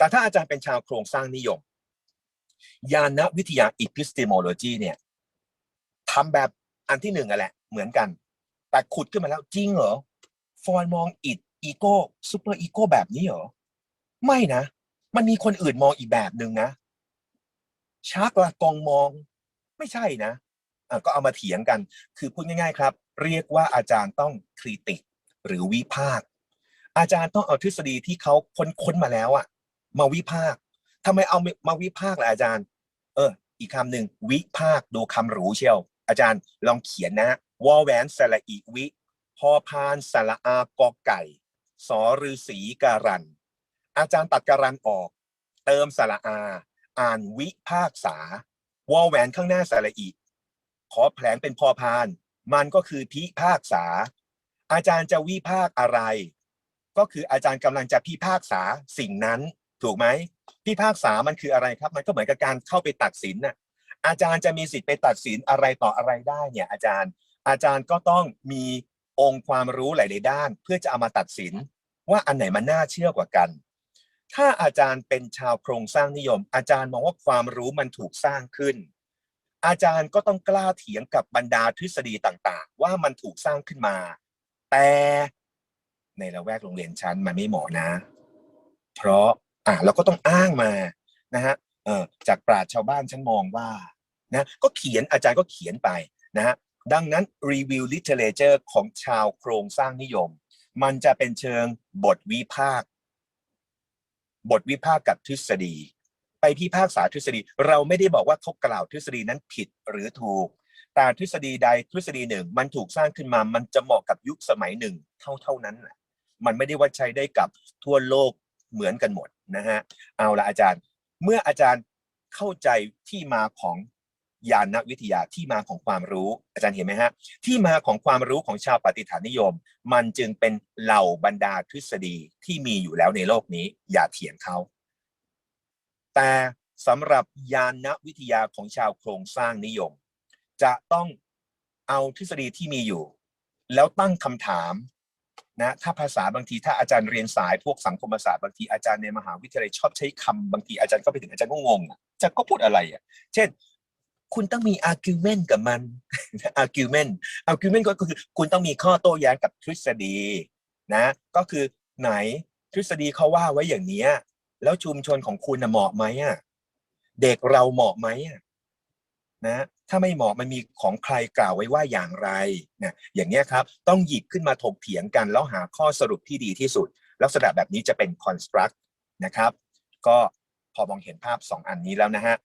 แต่ถ้าอาจารย์เป็นชาวโครงสร้างนิยม ยานวิทยา epistemology เนี่ยทำแบบอันที่หนึ่งอะแหละ เหมือนกัน แต่ขุดขึ้นมาแล้วจริงเหรอ ฟอยมองอิดอีโก้ซูเปอร์อีโก้แบบนี้เหรอ ไม่นะ มันมีคนอื่นมองอีกแบบหนึ่งนะ ชาร์กลากองมอง ไม่ใช่นะอะก็เอามาเถียงกัน คือพูดง่าย ๆ ครับ เรียกว่าอาจารย์ต้องคริติกหรือวิพากษ์อาจารย์ต้องเอาทฤษฎีที่เขาค้นค้นมาแล้วอะ มาวิพากทำไมเอามาวิพากล่ะอาจารย์ เออ อีกคำหนึ่งวิพากดูคำหรูเชียว อาจารย์ลองเขียนนะวอแหวนสระอีวิ พอพานสระอากอไก่ สอฤษีการัน อาจารย์ตัดการันออก เติมสระอา อ่านวิภาคษาวอแหวนข้างหน้าสระอีขอแผลงเป็นพอพาน มันก็คือพิพากษา อาจารย์จะวิพากษ์อะไร ก็คืออาจารย์กำลังจะพิพากษาสิ่งนั้น ถูกไหมพิพากษามันคืออะไรครับ มันก็เหมือนกับการเข้าไปตัดสินน่ะอาจารย์จะมีสิทธิ์ไปตัดสินอะไรต่ออะไรได้เนี่ย อาจารย์ อาจารย์ก็ต้องมีองค์ความรู้หลายๆด้าน เพื่อจะเอามาตัดสิน ว่าอันไหนมันน่าเชื่อกว่ากัน ถ้าอาจารย์เป็นชาวโครงสร้างนิยม อาจารย์มองว่าความรู้มันถูกสร้างขึ้น อาจารย์ก็ต้องกล้าเถียงกับบรรดาทฤษฎีต่างๆ ว่ามันถูกสร้างขึ้นมา แต่ในละแวกโรงเรียนชั้นมันไม่เหมาะนะ เพราะ อะเราก็ต้องอ้างมานะฮะเออจากปราชญ์ชาวบ้านฉันมองว่านะก็เขียนอาจารย์ก็เขียนไปนะฮะดังนั้นรีวิวลิเทเลเจอร์ของชาวโครงสร้างนิยม มันจะเป็นเชิงบทวิพากษ์บทวิพากษ์กับทฤษฎี ไปพิพากษาทฤษฎี เราไม่ได้บอกว่าเขากล่าวทฤษฎีนั้นผิดหรือถูก แต่ทฤษฎีใดทฤษฎีหนึ่ง มันถูกสร้างขึ้นมา มันจะเหมาะกับยุคสมัยหนึ่ง เท่าเท่านั้นน่ะมันไม่ได้ว่าใช้ได้กับทั่วโลก เหมือนกันหมดนะฮะเอาละอาจารย์ เมื่ออาจารย์เข้าใจที่มาของยานวิทยาที่มาของความรู้อาจารย์เห็นไหมฮะที่มาของความรู้ของชาวปฏิฐานนิยม มันจึงเป็นเหล่าบรรดาทฤษฎีที่มีอยู่แล้วในโลกนี้ อย่าเถียงเขาแต่สำหรับยานวิทยาของชาวโครงสร้างนิยม จะต้องเอาทฤษฎีที่มีอยู่ แล้วตั้งคำถาม นะถ้าภาษาบางทีถ้าอาจารย์เรียนสายพวกสังคมศาสตร์บางทีอาจารย์ในมหาวิทยาลัยชอบใช้คำบางทีอาจารย์ก็ไปถึงอาจารย์ก็งงอะอาจารย์ก็พูดอะไรอะเช่น คุณต้องมี argument กับมัน argument argument ก็คือคุณต้องมีข้อโต้แย้งกับทฤษฎีนะก็คือไหนทฤษฎีเขาว่าไว้อย่างเนี้ยแล้วชุมชนของคุณเหมาะไหมอะเด็กเราเหมาะไหมอะ นะถ้าไม่เหมาะมันมีของใครกล่าวไว้ว่าอย่างไรนะอย่างนี้ครับต้องหยิบขึ้นมาถกเถียงกัน แล้วหาข้อสรุปที่ดีที่สุด ลักษณะแบบนี้จะเป็น construct นะครับ ก็พอมองเห็นภาพ 2 อันนี้แล้วนะฮะ